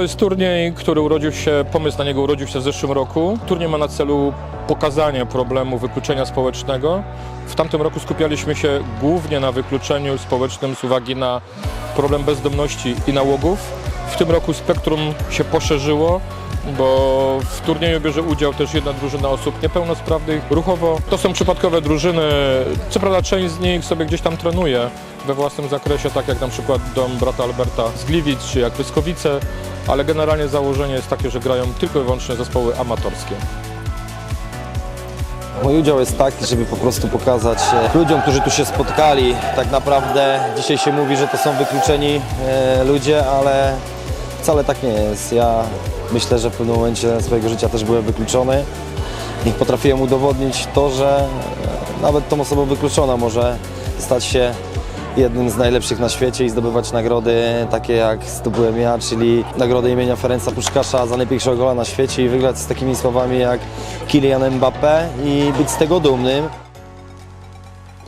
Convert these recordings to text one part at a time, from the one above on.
To jest turniej, który urodził się, pomysł na niego urodził się w zeszłym roku. Turniej ma na celu pokazanie problemu wykluczenia społecznego. W tamtym roku skupialiśmy się głównie na wykluczeniu społecznym z uwagi na problem bezdomności i nałogów. W tym roku spektrum się poszerzyło, bo w turnieju bierze udział też jedna drużyna osób niepełnosprawnych ruchowo. To są przypadkowe drużyny, co prawda część z nich sobie gdzieś tam trenuje we własnym zakresie, tak jak na przykład dom brata Alberta z Gliwic, czy jak Pyskowice, ale generalnie założenie jest takie, że grają tylko i wyłącznie zespoły amatorskie. Mój udział jest taki, żeby po prostu pokazać e, ludziom, którzy tu się spotkali. Tak naprawdę dzisiaj się mówi, że to są wykluczeni e, ludzie, ale wcale tak nie jest. Ja myślę, że w pewnym momencie swojego życia też byłem wykluczony i potrafiłem udowodnić to, że e, nawet tą osobą wykluczona może stać się jednym z najlepszych na świecie i zdobywać nagrody takie jak zdobyłem ja, czyli nagrodę imienia Ferenca Puszkasza za najpiększego gola na świecie i wygrać z takimi słowami jak Kylian Mbappé i być z tego dumnym.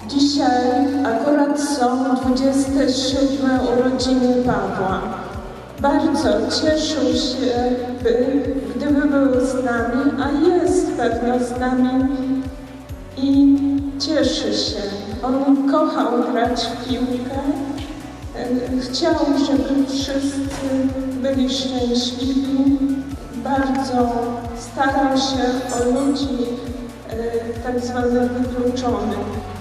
Dzisiaj akurat są 27 urodziny Pawła. Bardzo cieszył się, by, gdyby był z nami, a jest pewno z nami i cieszy się. On kochał grać w piłkę. Chciał, żeby wszyscy byli szczęśliwi. Bardzo starał się o ludzi e, tak zwanych wykluczonych.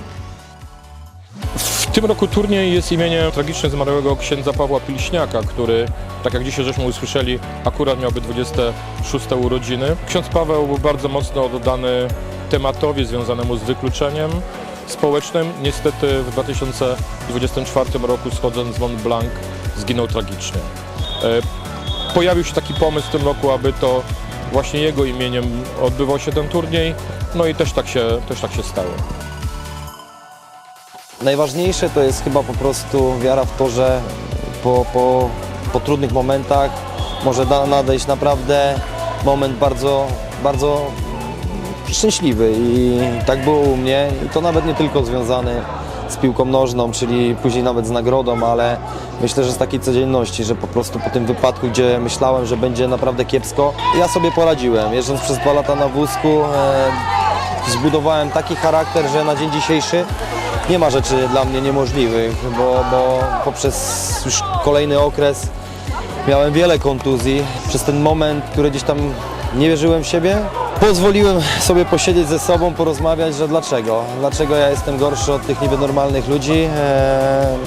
W tym roku turniej jest imieniem tragicznie zmarłego księdza Pawła Pilśniaka, który, tak jak dzisiaj żeśmy usłyszeli, akurat miałby 26 urodziny. Ksiądz Paweł był bardzo mocno oddany tematowi związanemu z wykluczeniem społecznym. Niestety w 2024 roku schodząc z Mont Blanc zginął tragicznie. E, Pojawił się taki pomysł w tym roku, aby to właśnie jego imieniem odbywał się ten turniej, no i też tak się, też tak się stało. Najważniejsze to jest chyba po prostu wiara w to, że po, po, po trudnych momentach może nadejść naprawdę moment bardzo, bardzo szczęśliwy i tak było u mnie i to nawet nie tylko związany z piłką nożną, czyli później nawet z nagrodą, ale myślę, że z takiej codzienności, że po prostu po tym wypadku, gdzie myślałem, że będzie naprawdę kiepsko, ja sobie poradziłem. Jeżdżąc przez dwa lata na wózku, e, zbudowałem taki charakter, że na dzień dzisiejszy nie ma rzeczy dla mnie niemożliwych, bo, bo poprzez już kolejny okres miałem wiele kontuzji. Przez ten moment, który gdzieś tam nie wierzyłem w siebie, pozwoliłem sobie posiedzieć ze sobą, porozmawiać, że dlaczego? Dlaczego ja jestem gorszy od tych niby normalnych ludzi? Eee,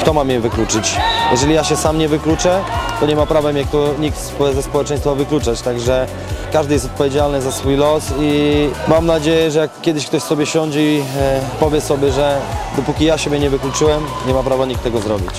kto ma mnie wykluczyć? Jeżeli ja się sam nie wykluczę, to nie ma prawa mnie nikt ze społeczeństwa wykluczać. Także każdy jest odpowiedzialny za swój los i mam nadzieję, że jak kiedyś ktoś sobie siądzie i e, powie sobie, że dopóki ja siebie nie wykluczyłem, nie ma prawa nikt tego zrobić.